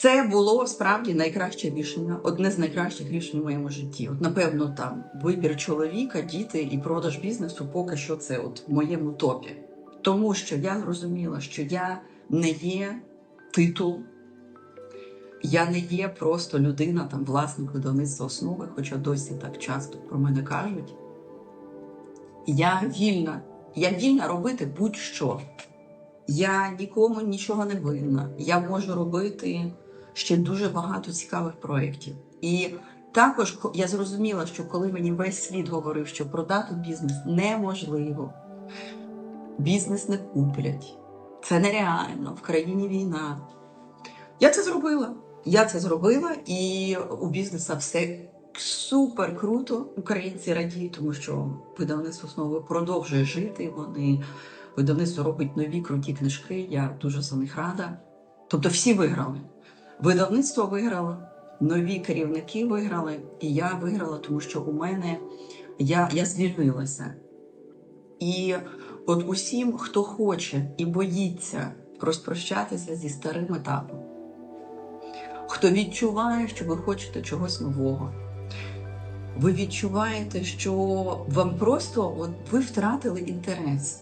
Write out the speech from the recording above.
Це було справді найкраще рішення, одне з найкращих рішень в моєму житті. От, напевно, там вибір чоловіка, діти і продаж бізнесу поки що це от в моєму топі. Тому що я зрозуміла, що я не є титул, я не є просто людина, там власник видавництва основи, хоча досі так часто про мене кажуть. Я вільна, я вільна робити будь-що. Я нікому нічого не винна. Я можу робити ще дуже багато цікавих проєктів. І також я зрозуміла, що коли мені весь світ говорив, що продати бізнес неможливо, бізнес не куплять, це нереально, в країні війна. Я це зробила. Я це зробила, і у бізнеса все супер круто. Українці радіють, тому що видавництво основи продовжує жити. Вони видавництво робить нові круті книжки. Я дуже за них рада. Тобто всі виграли. Видавництво виграло, нові керівники виграли, і я виграла, тому що у мене я, я звільнилася. І от усім, хто хоче і боїться розпрощатися зі старим етапом, хто відчуває, що ви хочете чогось нового. Ви відчуваєте, що вам просто от ви втратили інтерес.